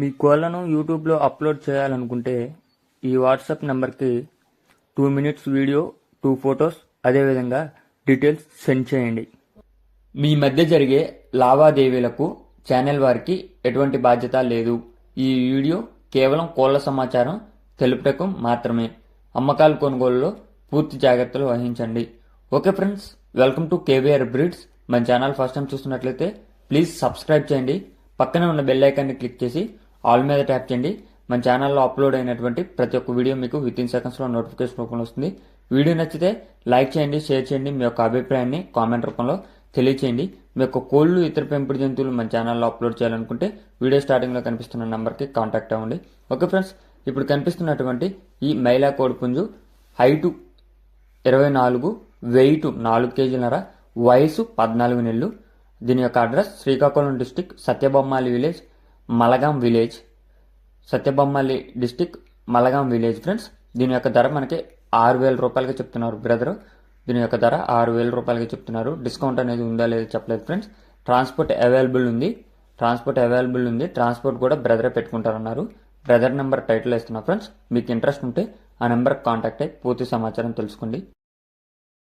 మీ కోళ్ళను యూట్యూబ్లో అప్లోడ్ చేయాలనుకుంటే ఈ వాట్సాప్ నెంబర్కి two minutes video two photos అదేవిధంగా డీటెయిల్స్ సెండ్ చేయండి. మీ మధ్య జరిగే లావాదేవీలకు ఛానల్ వారికి ఎటువంటి బాధ్యత లేదు. ఈ వీడియో కేవలం కోళ్ళ సమాచారం తెలుపుటకు మాత్రమే. అమ్మకాలు కొనుగోలులో పూర్తి జాగ్రత్తలు వహించండి. Okay friends welcome to KVR breeds. మన ఛానల్ ఫస్ట్ టైం చూస్తున్నట్లయితే ప్లీజ్ సబ్స్క్రైబ్ చేయండి. పక్కనే ఉన్న బెల్ ఐకాన్ని క్లిక్ చేసి ఆల్ మీద ట్యాప్ చేయండి. మన ఛానల్లో అప్లోడ్ అయినటువంటి ప్రతి ఒక్క వీడియో మీకు విత్ ఇన్ సెకండ్స్లో నోటిఫికేషన్ రూపంలో వస్తుంది. వీడియో నచ్చితే లైక్ చేయండి షేర్ చేయండి మీ యొక్క అభిప్రాయాన్ని కామెంట్ రూపంలో తెలియచేయండి. మీ యొక్క కోళ్ళు ఇతర పెంపుడు జంతువులు మన ఛానల్లో అప్లోడ్ చేయాలనుకుంటే వీడియో స్టార్టింగ్లో కనిపిస్తున్న నెంబర్కి కాంటాక్ట్ అవ్వండి. ఓకే ఫ్రెండ్స్ ఇప్పుడు కనిపిస్తున్నటువంటి ఈ మైలా కోడిపుంజు హైటు ఇరవై నాలుగు వెయిట్ నాలుగు కేజీలన్నర వయసు పద్నాలుగు నెలలు. దీని యొక్క address Srikakulam district Satyabommali village Malagam village Satyabommali district Malagam village. Friends దీని యొక్క ధర మనకి ఆరు వేల రూపాయలకి చెప్తున్నారు బ్రదర్. దీని యొక్క ధర ఆరు వేల రూపాయలకి చెప్తున్నారు. డిస్కౌంట్ అనేది ఉందా లేదో చెప్పలేదు ఫ్రెండ్స్. ట్రాన్స్పోర్ట్ అవైలబుల్ ఉంది. ట్రాన్స్పోర్ట్ అవైలబుల్ ఉంది. ట్రాన్స్పోర్ట్ కూడా బ్రదరే పెట్టుకుంటారన్నారు. బ్రదర్ నెంబర్ టైటిల్ ఇస్తున్నా ఫ్రెండ్స్. మీకు ఇంట్రెస్ట్ ఉంటే ఆ నెంబర్కి కాంటాక్ట్ అయ్యి పూర్తి సమాచారం తెలుసుకోండి.